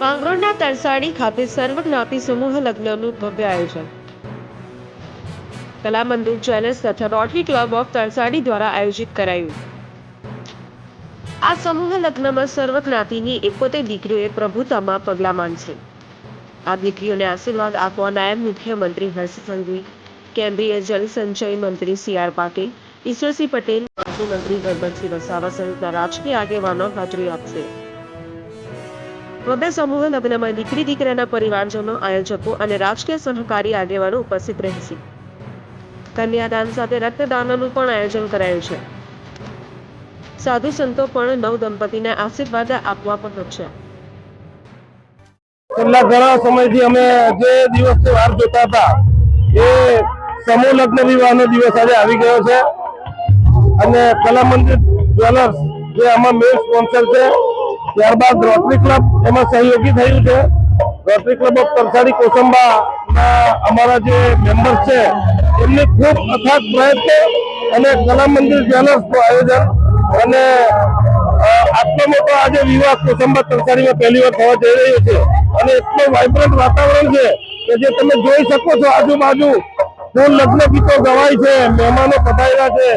તરસાડી ખાતે સર્વજ્ઞાતિ સમૂહ લગ્નનું ભવ્ય આયોજન. કલા મંદિર જ્વેલર્સ તથા રોટરી ક્લબ ઓફ તરસાડી દ્વારા આયોજિત કરાયું. આ સમૂહ લગ્નમાં સર્વ જ્ઞાતિની એકોતેર દીકરીઓએ પ્રભુતામાં પગલાં માંડશે આ દીકરીઓને આશીર્વાદ આપવા નાયબ મુખ્યમંત્રી હર્ષ સંઘવી, કેન્દ્રીય જલસંચય મંત્રી સી આર પાટીલ, ઈશ્વરસિંહ પટેલ મંત્રી ગણપતસિંહ વસાવા સહિતના રાજકીય આગેવાનો હાજરી આપશે. ભવ્ય સમૂહ લગ્નમાં દીકરી દીકરાના પરિવારજનો, આયોજકો અને રાજકીય સહકારી આગેવાનો ઉપસ્થિત રહેશે. કન્યાદાન સાથે રક્તદાનનું પણ આયોજન કરાયું છે. સાધુ સંતો પણ નવ દંપતીને આશીર્વાદ આપવા પહોંચ્યા. છેલ્લા ઘણા સમયથી અમે જે દિવસની વાર જોતા હતા, એ સમૂહ લગ્ન વિવાહનો દિવસ આજે આવી ગયો છે. અને કલા મંદિર જ્વેલર્સ જે આમાં મેઇન સ્પોન્સર છે ત્યારબાદ રોટરી ક્લબ એમાં સહયોગી થયું છે. Rotary club of Tarsadi Kosamba અમારા જે મેમ્બર્સ છે, એમની ખૂબ અથાગ પ્રયત્નો અને કલા મંદિર જ્વેલર્સનું આયોજન અને આટલો મોટો આજે વિવાહ કોસંબા તરસાડીમાં પહેલી વાર થવા જઈ રહ્યો છે. અને એટલો વાઇબ્રન્ટ વાતાવરણ છે કે જે તમે જોઈ શકો છો આજુબાજુ. ફૂલ લગ્ન ગીતો ગવાય છે, મહેમાનો પધાર્યા છે.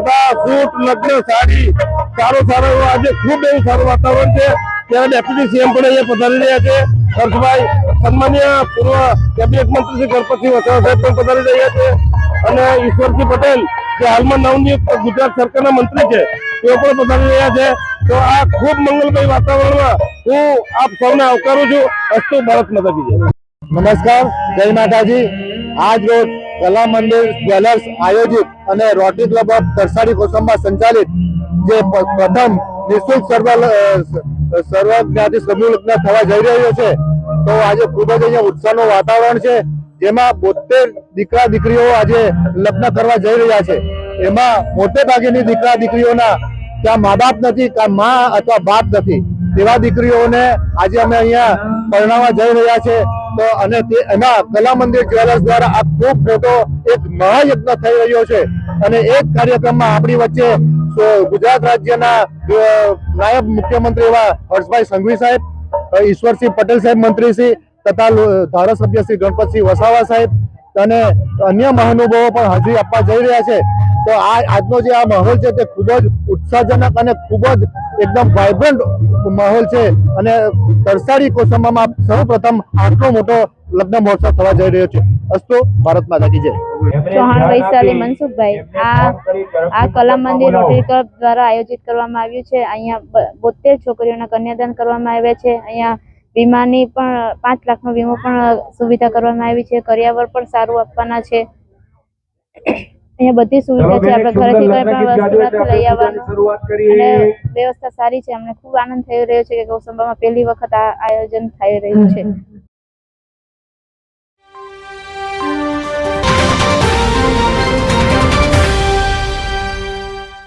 બધા સૂટ લગ્ન સાડી, સારો સારો એવો આજે ખૂબ એવું સારું વાતાવરણ છે. ત્યારે ડેપ્યુટી સીએમ પણ અહીંયા પધારી રહ્યા છે. હર્ષભાઈ સન્માનીય પૂર્વ કેબિનેટ મંત્રી શ્રી ગણપતસિંહ વસાવા સાહેબ પણ પધારી રહ્યા છે. અને ઈશ્વરસિંહ પટેલ, જે હાલમાં નવનિયુક્ત ગુજરાત સરકારના મંત્રી છે, તેઓ પણ પધારી રહ્યા છે. તો આ ખૂબ મંગલમય વાતાવરણમાં હું આપ સૌને આવકારું છું. અસ્તુ ભારત માતા નમસ્કાર, જય માતાજી. આજ રોજ કલા મંદિર જ્વેલર્સ આયોજિત અને રોટરી ક્લબ ઓફ તરસાડી કોસમમાં સંચાલિત જે પ્રથમ નિઃશુલ્ક સર્વ સર્વજ્ઞાતિ સમૂહ લગ્ન થવા જઈ રહ્યો છે. તો આજે ખૂબ જ અહીંયા ઉત્સાહનું વાતાવરણ છે. જેમાં બોતેર દીકરા દીકરીઓ આજે લગ્ન કરવા જઈ રહ્યા છે. એમાં મોટે ભાગેની દીકરા દીકરીઓના ત્યાં મા બાપ નથી કાં મા અથવા બાપ નથી. તેવા દીકરીઓને આજે અમે અહીંયા પરણાવવા જઈ રહ્યા છે. અને એમાં કલા મંદિર જ્વેલર્સ દ્વારા આ ખૂબ મોટો એક મહાયજ્ઞ થઈ રહ્યો છે. અને એક કાર્યક્રમમાં આપણી વચ્ચે ગુજરાત રાજ્યના નાયબ મુખ્યમંત્રી એવા હર્ષભાઈ સંઘવી સાહેબ ઈશ્વરસિંહ પટેલ સાહેબ મંત્રી શ્રી, તથા ધારાસભ્ય શ્રી ગણપતસિંહ વસાવા સાહેબ, અને અન્ય મહાનુભાવો પણ હાજરી આપવા જઈ રહ્યા છે. તો આ આજનો જે આ માહોલ છે તે ખૂબ જ ઉત્સાહજનક અને ખૂબ જ એકદમ વાઇબ્રન્ટ માહોલ છે. અને તરસાડી કોસંબામાં સૌપ્રથમ આટલો મોટો લગ્ન મહોત્સવ થવા જઈ રહ્યો છે. અસ્તુ, ભારત માતા કી જય. ચૌહાણ વૈશાલી મનસુખભાઈ, આ આ કલા મંદિર રોટરી ક્લબ દ્વારા આયોજિત કરવામાં આવ્યું છે. અહીંયા બોતેર છોકરીઓના કન્યાદાન કરવામાં આવ્યા છે. અહીંયા વીમાની પણ પાંચ લાખનો વીમો પણ સુવિધા કરવામાં આવી છે. કરિયાવર પણ સારું આપવાના છે. અહીંયા બધી સુવિધા છે. આપણે ઘરેથી કોઈ પણ વસ્તુ લઈ આવવાનું. અને વ્યવસ્થા સારી છે. અમને ખૂબ આનંદ થઈ રહ્યો છે કે કૌસંબામાં પહેલી વખત આ આયોજન થઈ રહ્યું છે.